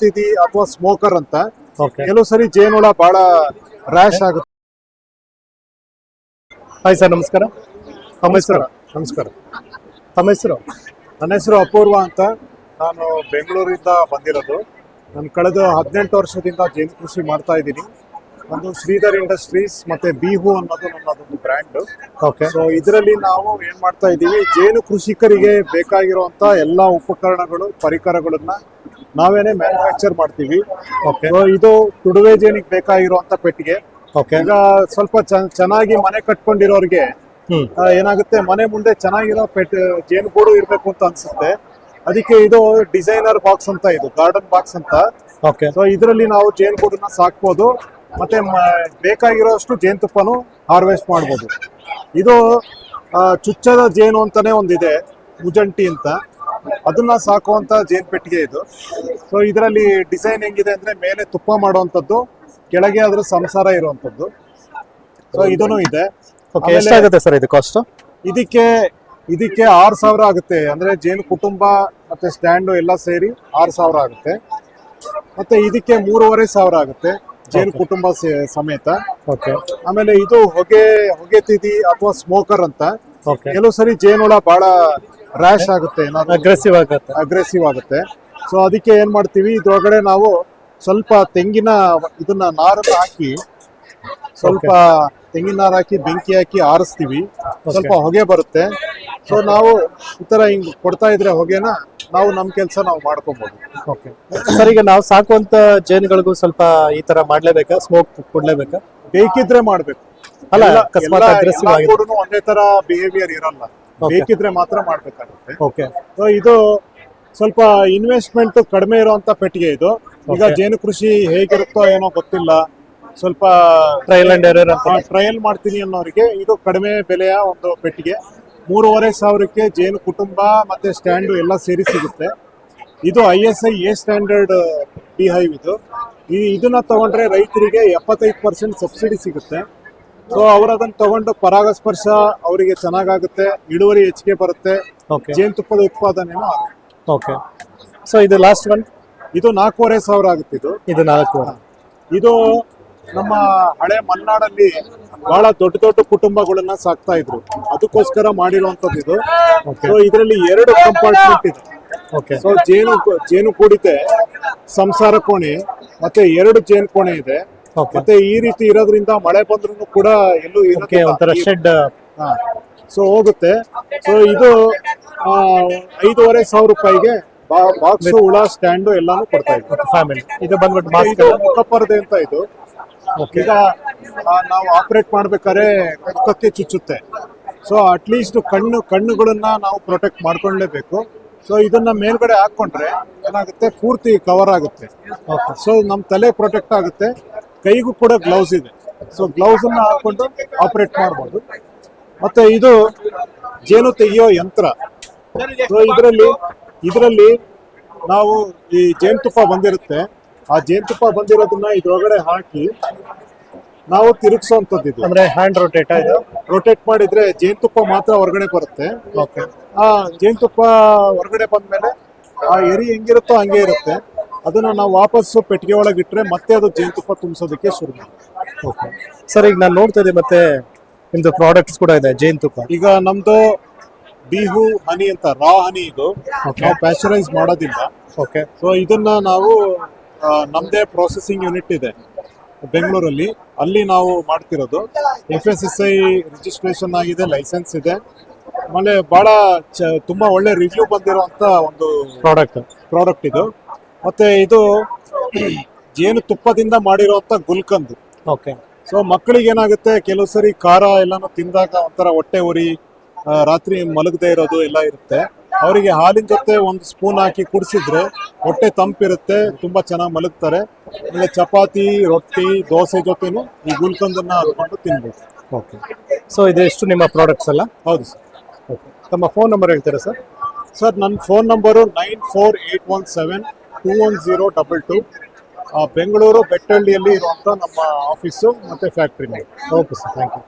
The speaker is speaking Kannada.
ತಿಥಿ ಅಥವಾ ಸ್ಮೋಕರ್ ಅಂತ ಕೆಲವು ಸರಿ ಜೇನುಳ ಬಹಳ ರ್ಯಾಶ್ ಆಗುತ್ತೆ. ಹಾಯ್ ಸರ್ ನಮಸ್ಕಾರ. ತಮ್ಮ ಹೆಸರು? ನಮಸ್ಕಾರ. ತಮ್ಮ ಹೆಸರು? ನನ್ನ ಹೆಸರು ಅಪೂರ್ವ ಅಂತ. ನಾನು ಬೆಂಗಳೂರಿಂದ ಬಂದಿರೋದು. ನಾನು ಕಳೆದ ಹದಿನೆಂಟು ವರ್ಷದಿಂದ ಜೇನು ಕೃಷಿ ಮಾಡ್ತಾ ಇದ್ದೀನಿ. ಒಂದು ಶ್ರೀಧರ್ ಇಂಡಸ್ಟ್ರೀಸ್ ಮತ್ತೆ ಬಿಹು ಅನ್ನೋದು ನನ್ನದೊಂದು ಬ್ರ್ಯಾಂಡ್ ಓಕೆ ಸೊ ಇದರಲ್ಲಿ ನಾವು ಏನ್ ಮಾಡ್ತಾ ಇದ್ದೀವಿ ಜೇನು ಕೃಷಿಕರಿಗೆ ಬೇಕಾಗಿರುವಂತ ಎಲ್ಲಾ ಉಪಕರಣಗಳು ಪರಿಕರಗಳನ್ನ ನಾವೇನೆ ಮ್ಯಾನುಫ್ಯಾಕ್ಚರ್ ಮಾಡ್ತೀವಿ. ಸೊ ಇದು ತುಡುವೆ ಜೇನಿಗೆ ಬೇಕಾಗಿರುವಂತ ಪೆಟ್ಟಿಗೆ. ಓಕೆ ಈಗ ಸ್ವಲ್ಪ ಚೆನ್ನಾಗಿ ಮನೆ ಕಟ್ಕೊಂಡಿರೋರಿಗೆ ಏನಾಗುತ್ತೆ ಮನೆ ಮುಂದೆ ಚೆನ್ನಾಗಿರೋ ಪೆಟ್ ಜೇನುಗೂಡು ಇರ್ಬೇಕು ಅಂತ ಅನ್ಸುತ್ತೆ. ಅದಕ್ಕೆ ಇದು ಡಿಸೈನರ್ ಬಾಕ್ಸ್ ಅಂತ ಇದು ಗಾರ್ಡನ್ ಬಾಕ್ಸ್ ಅಂತ. ಸೊ ಇದರಲ್ಲಿ ನಾವು ಜೇನುಗೂಡನ್ನ ಸಾಕ್ಬೋದು. ಮತ್ತೆ ಬೇಕಾಗಿರೋಷ್ಟು ಜೇನುತುಪ್ಪನು ಹಾರ್ವೆಸ್ಟ್ ಮಾಡ್ಬೋದು. ಇದು ಚುಚ್ಚದ ಜೇನು ಅಂತಾನೆ ಒಂದಿದೆ ಮುಜಂಟಿ ಅಂತ. ಅದನ್ನ ಸಾಕುವಂತ ಜೇನ್ ಪೆಟ್ಟಿಗೆ ಇದು. ಸೊ ಇದರಲ್ಲಿ ಡಿಸೈನ್ ಹೆಂಗಿದೆ ಅಂದ್ರೆ ಮೇಲೆ ತುಪ್ಪ ಮಾಡುವಂಥದ್ದು ಕೆಳಗೆ ಅದ್ರ ಸಂಸಾರ ಇರುವಂತದ್ದು ಸೊ ಇದನ್ನು ಇದೆ. ಎಷ್ಟಾಗುತ್ತೆ ಸರ್ ಇದು ಕಾಸ್ಟ್ ಇದಕ್ಕೆ ಇದಕ್ಕೆ ಆರು ಸಾವಿರ ಆಗುತ್ತೆ. ಅಂದ್ರೆ ಜೇನು ಕುಟುಂಬ ಮತ್ತೆ ಸ್ಟ್ಯಾಂಡು ಎಲ್ಲ ಸೇರಿ ಆರು ಸಾವಿರ ಆಗುತ್ತೆ. ಮತ್ತೆ ಇದಕ್ಕೆ ಮೂರುವರೆ ಸಾವಿರ ಆಗುತ್ತೆ. ಜೇನು ಕುಟುಂಬ ಸಮೇತ. ಓಕೆ ಆಮೇಲೆ ಇದು ಹೊಗೆ ಹೊಗೆ ತಿದಿ ಅಥವಾ ಸ್ಮೋಕರ್ ಅಂತ. ಕೆಲವು ಸರಿ ಜೇನುಳ ಬಹಳ ರ್ಯಾಶ್ ಆಗುತ್ತೆ ಅಗ್ರೆಸಿವ್ ಆಗುತ್ತೆ. ಅಗ್ರೆಸಿವ್ ಆಗುತ್ತೆ. ಸೊ ಅದಕ್ಕೆ ಏನ್ ಮಾಡ್ತೀವಿ? ಇದ್ರೊಳಗಡೆ ನಾವು ಸ್ವಲ್ಪ ತೆಂಗಿನ ಇದನ್ನ ನಾರನ್ನ ಹಾಕಿ ಸ್ವಲ್ಪ ತೆಂಗಿನ ನಾರು ಹಾಕಿ ಬೆಂಕಿ ಹಾಕಿ ಆರಿಸ್ತೀವಿ. ಸ್ವಲ್ಪ ಹೊಗೆ ಬರುತ್ತೆ. ಸೊ ನಾವು ಈ ತರ ಹಿಂಗ್ ಕೊಡ್ತಾ ಇದ್ರೆ ಹೊಗೆನ ನಾವು ನಮ್ ಕೆಲಸ ನಾವು ಮಾಡ್ಕೊಬಹುದು ಓಕೆ ಸರ್ ಈಗ ನಾವು ಸಾಕುವಂತ ಜೇನುಗಳಿಗೂ ಸ್ವಲ್ಪ ಈ ತರ ಮಾಡ್ಲೇಬೇಕಾ? ಸ್ಮೋಕ್ ಕೊಡ್ಲೇಬೇಕಾ? ಬೇಕಿದ್ರೆ ಮಾಡ್ಬೇಕು. ಅಲ್ಲ, ಅಕಸ್ಮಾತ್ aggressive ಆಗಿದೆ. ಕೂಡನು ಒಂದೇ ತರ ಬಿಹೇವಿಯರ್ ಇರಲ್ಲ. ಬೇಕಿದ್ರೆ ಮಾತ್ರ ಮಾಡ್ಬೇಕಾಗುತ್ತೆ. ಓಕೆ ಸೊ ಇದು ಸ್ವಲ್ಪ ಇನ್ವೆಸ್ಟ್ಮೆಂಟ್ ಕಡಿಮೆ ಇರುವಂತ ಪೆಟ್ಟಿಗೆ ಇದು. ಈಗ ಜೇನು ಕೃಷಿ ಹೇಗಿರುತ್ತೋ ಏನೋ ಗೊತ್ತಿಲ್ಲ. ಸ್ವಲ್ಪ ಟ್ರಯಲ್ ಅಂಡ್ ಎರರ್ ಅಂತ. ಟ್ರಯಲ್ ಮಾಡ್ತೀನಿ ಅನ್ನೋರಿಗೆ ಇದು ಕಡಿಮೆ ಬೆಲೆಯ ಒಂದು ಪೆಟ್ಟಿಗೆ. ಮೂರುವರೆ ಸಾವಿರಕ್ಕೆ ಜೇನು ಕುಟುಂಬ ಮತ್ತೆ ಸ್ಟ್ಯಾಂಡು ಎಲ್ಲ ಸೇರಿ ಸಿಗುತ್ತೆ. ಇದು I S I A standard behave ಇದು. ಈ ಇದನ್ನ ತಗೊಂಡ್ರೆ ರೈತರಿಗೆ ಎಪ್ಪತ್ತೈದು ಪರ್ಸೆಂಟ್ ಸಬ್ಸಿಡಿ ಸಿಗುತ್ತೆ. ಸೊ ಅವ್ರು ಅದನ್ನ ತಗೊಂಡು ಪರಾಗಸ್ಪರ್ಶ ಅವರಿಗೆ ಚೆನ್ನಾಗಾಗುತ್ತೆ ಇಳುವರಿ ಹೆಚ್ಚಿಗೆ ಬರುತ್ತೆ ಜೇನುತುಪ್ಪದ ಉತ್ಪಾದನೆನೂ ಆಗುತ್ತೆ. ಓಕೆ ಸೊ ಇದು ಲಾಸ್ಟ್ ಒನ್ ಇದು ನಾಲ್ಕೂವರೆ ಸಾವಿರ ಆಗುತ್ತೆ ಇದು. ಇದು ನಾಲ್ಕು ಇದು ನಮ್ಮ ಹಳೆ ಮಲೆನಾಡಲ್ಲಿ ಬಹಳ ದೊಡ್ಡ ದೊಡ್ಡ ಕುಟುಂಬಗಳನ್ನ ಸಾಕ್ತಾ ಇದ್ರು. ಅದಕ್ಕೋಸ್ಕರ ಮಾಡಿರುವಂತದ್ದು ಇದು. ಸೊ ಇದರಲ್ಲಿ ಎರಡು ಕಂಪಾರ್ಟ್ಮೆಂಟ್ ಇದೆ. ಓಕೆ ಸೊ ಜೇನು ಜೇನು ಕೂಡಿತೆ ಸಂಸಾರ ಕೋಣೆ ಮತ್ತೆ ಎರಡು ಜೇನು ಕೋಣೆ ಇದೆ. ಮತ್ತೆ ಈ ರೀತಿ ಇರೋದ್ರಿಂದ ಮಳೆ ಬಂದ್ರೂ ಕೂಡ ಎಲ್ಲೂ ಶೆಡ್ ಸೊ ಹೋಗುತ್ತೆ. ಸೊ ಇದು ಐದೂವರೆ ಸಾವಿರ ರೂಪಾಯಿಗೆ ಬಾಕ್ಸ್ ಹುಳ ಸ್ಟ್ಯಾಂಡು ಎಲ್ಲಾನು ಕೊಡ್ತಾ ಇದ್ರು. ಫ್ಯಾಮಿಲಿ ಇದು ಬಂದ್ಬಿಟ್ಟು ಮುಖಪರ್ದೆ ಅಂತ ಇದು. ಈಗ ನಾವು ಆಪರೇಟ್ ಮಾಡ್ಬೇಕಾದ್ರೆ ಮುಖಕ್ಕೆ ಚುಚ್ಚುತ್ತೆ. ಸೊ ಅಟ್ಲೀಸ್ಟ್ ಕಣ್ಣು ಕಣ್ಣುಗಳನ್ನ ನಾವು ಪ್ರೊಟೆಕ್ಟ್ ಮಾಡ್ಕೊಳ್ಳೇಬೇಕು ಸೊ ಇದನ್ನ ಮೇಲ್ಗಡೆ ಹಾಕೊಂಡ್ರೆ ಏನಾಗುತ್ತೆ? ಪೂರ್ತಿ ಕವರ್ ಆಗುತ್ತೆ. ಸೊ ನಮ್ಮ ತಲೆ ಪ್ರೊಟೆಕ್ಟ್ ಆಗುತ್ತೆ. ಕೈಗೂ ಕೂಡ ಗ್ಲೌಸ್ ಇದೆ. ಸೊ ಗ್ಲೌಸ್ ಅನ್ನ ಹಾಕೊಂಡು ಆಪರೇಟ್ ಮಾಡ್ಬೋದು. ಮತ್ತೆ ಇದು ಜೇನು ತೆಗೆಯೋ ಯಂತ್ರ. ಸೊ ಇದರಲ್ಲಿ ಇದರಲ್ಲಿ ನಾವು ಈ ಜೇನುತುಪ್ಪ ಬಂದಿರುತ್ತೆ. ಆ ಜೇನುತುಪ್ಪ ಬಂದಿರೋದನ್ನ ಇದ್ರೊಳಗಡೆ ಹಾಕಿ ನಾವು ತಿರುಗಿಸುವಂತದ್ದು ಇದು. ಅಂದ್ರೆ ಹ್ಯಾಂಡ್ ರೊಟೇಟ್ ಇದು? ರೊಟೇಟ್ ಮಾಡಿದ್ರೆ ಜೇನುತುಪ್ಪ ಮಾತ್ರ ಹೊರಗಡೆ ಬರುತ್ತೆ. ಓಕೆ ಆ ಜೇನುತುಪ್ಪ ಹೊರಗಡೆ ಬಂದ್ಮೇಲೆ ಆ ಎರಿ ಹೆಂಗಿರುತ್ತೋ ಹಂಗೆ ಇರುತ್ತೆ. ಅದನ್ನ ನಾವು ವಾಪಸ್ಸು ಪೆಟ್ಟಿಗೆ ಒಳಗೆ ಇಟ್ರೆ ಮತ್ತೆ ಅದು ಜೇನುತುಪ್ಪ ತುಂಬಿಸೋದಕ್ಕೆ ಶುರು. ಓಕೆ ಸರ್ ಈಗ ನಾನು ನೋಡ್ತಾ ಇದ್ದೆ ಮತ್ತೆ ನಿಮ್ದು ಪ್ರಾಡಕ್ಟ್ಸ್ ಕೂಡ ಇದೆ ಜೇನುತುಪ್ಪ. ಈಗ ನಮ್ದು ಬಿಹು ಹನಿ ಅಂತ ರಾ ಹನಿ ಇದು. ನಾವು ಪ್ಯಾಶ್ಚರೈಸ್ ಮಾಡೋದಿಲ್ಲ. ಓಕೆ ಸೊ ಇದನ್ನ ನಾವು ಆ, ನಮ್ದೇ ಪ್ರೊಸೆಸಿಂಗ್ ಯೂನಿಟ್ ಇದೆ ಬೆಂಗಳೂರಲ್ಲಿ. ಅಲ್ಲಿ ನಾವು ಮಾಡ್ತಿರೋದು. F S S I registration ಆಗಿದೆ ಲೈಸೆನ್ಸ್ ಇದೆ. ಆಮೇಲೆ ಬಹಳ ಚ ತುಂಬಾ ಒಳ್ಳೆ ರಿವ್ಯೂ ಬಂದಿರುವಂತ ಒಂದು ಪ್ರಾಡಕ್ಟ್ ಪ್ರಾಡಕ್ಟ್ ಇದು. ಮತ್ತೆ ಇದು ಜೇನು ತುಪ್ಪದಿಂದ ಮಾಡಿರುವಂತ ಗುಲ್ಕಂದು. ಓಕೆ ಸೊ ಮಕ್ಕಳಿಗೆ ಏನಾಗುತ್ತೆ? ಕೆಲವು ಸರಿ ಖಾರ ಎಲ್ಲಾನು ತಿಂದಾಗ ಒಂಥರ ಹೊಟ್ಟೆ ಉರಿ ರಾತ್ರಿ ಮಲಗದೆ ಇರೋದು ಎಲ್ಲ ಇರುತ್ತೆ. ಅವರಿಗೆ ಹಾಲಿನ ಜೊತೆ ಒಂದು ಸ್ಪೂನ್ ಹಾಕಿ ಕುಡಿಸಿದ್ರೆ ಹೊಟ್ಟೆ ತಂಪಿರುತ್ತೆ ತುಂಬಾ ಚೆನ್ನಾಗಿ ಮಲಗ್ತಾರೆ. ಆಮೇಲೆ ಚಪಾತಿ ರೊಟ್ಟಿ ದೋಸೆ ಜೊತೆನು ಈ ಗುಲ್ಕಂದನ್ನು ಹಾಕೊಂಡು ತಿನ್ಬೇಕು ಓಕೆ. ಸೊ ಇದೆಷ್ಟು ನಿಮ್ಮ ಪ್ರಾಡಕ್ಟ್ಸ್ ಅಲ್ಲ? ಹೌದು ಸರ್. ಓಕೆ. ತಮ್ಮ ಫೋನ್ ನಂಬರ್ ಹೇಳ್ತೀರಾ ಸರ್? ಸರ್ ನನ್ನ phone number nine four eight one seven two one zero double two. Bengaluru ಬೆಟ್ಟಹಳ್ಳಿಯಲ್ಲಿ ಇರುವಂಥ ನಮ್ಮ ಆಫೀಸು ಮತ್ತು factory okay sir thank you